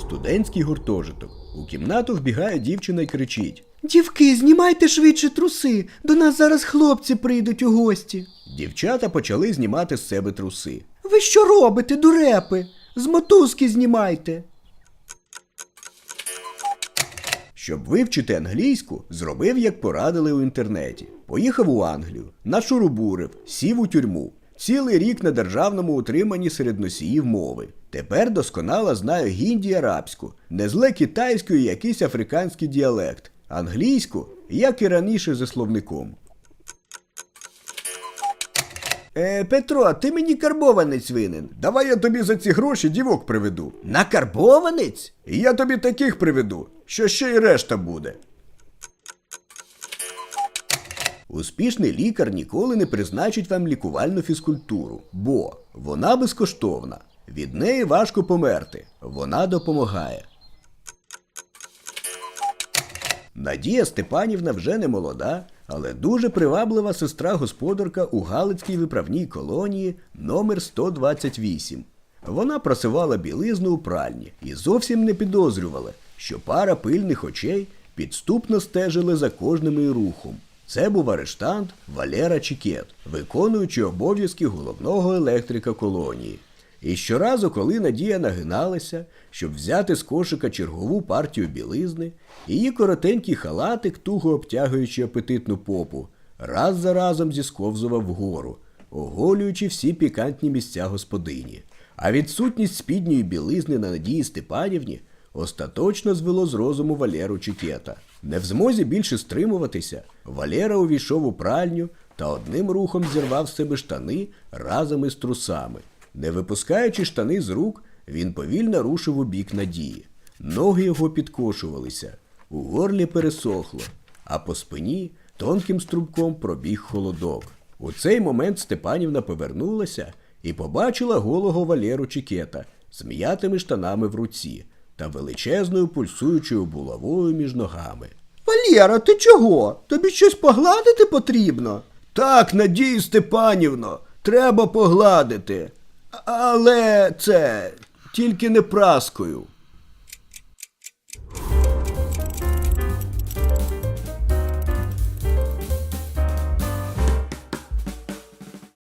Студентський гуртожиток. У кімнату вбігає дівчина і кричить. Дівки, знімайте швидше труси. До нас зараз хлопці прийдуть у гості. Дівчата почали знімати з себе труси. Ви що робите, дурепи? З мотузки знімайте. Щоб вивчити англійську, зробив, як порадили у інтернеті. Поїхав у Англію, нашурубурив, сів у тюрму. Цілий рік на державному утриманні серед носіїв мови. Тепер досконало знаю гінді арабську, не зле китайську і якийсь африканський діалект, англійську, як і раніше за словником. Е, Петро, ти мені карбованець винен. Давай я тобі за ці гроші дівок приведу. На карбованець? Я тобі таких приведу, що ще й решта буде. Успішний лікар ніколи не призначить вам лікувальну фізкультуру, бо вона безкоштовна. Від неї важко померти. Вона допомагає. Надія Степанівна вже не молода, але дуже приваблива сестра господарка у Галицькій виправній колонії номер 128. Вона просивала білизну у пральні і зовсім не підозрювала, що пара пильних очей підступно стежили за кожним її рухом. Це був арештант Валера Чікет, виконуючий обов'язки головного електрика колонії. І щоразу, коли Надія нагиналася, щоб взяти з кошика чергову партію білизни, її коротенький халатик, туго обтягуючи апетитну попу, раз за разом зісковзував вгору, оголюючи всі пікантні місця господині. А відсутність спідньої білизни на Надії Степанівні остаточно звело з розуму Валеру Чікета. Не в змозі більше стримуватися, Валера увійшов у пральню та одним рухом зірвав з себе штани разом із трусами. Не випускаючи штани з рук, він повільно рушив у бік надії. Ноги його підкошувалися, у горлі пересохло, а по спині тонким струбком пробіг холодок. У цей момент Степанівна повернулася і побачила голого Валеру Чікета з м'ятими штанами в руці та величезною пульсуючою булавою між ногами. Валєра, ти чого? Тобі щось погладити потрібно? Так, Надію Степанівно, треба погладити. Але це тільки не праскою.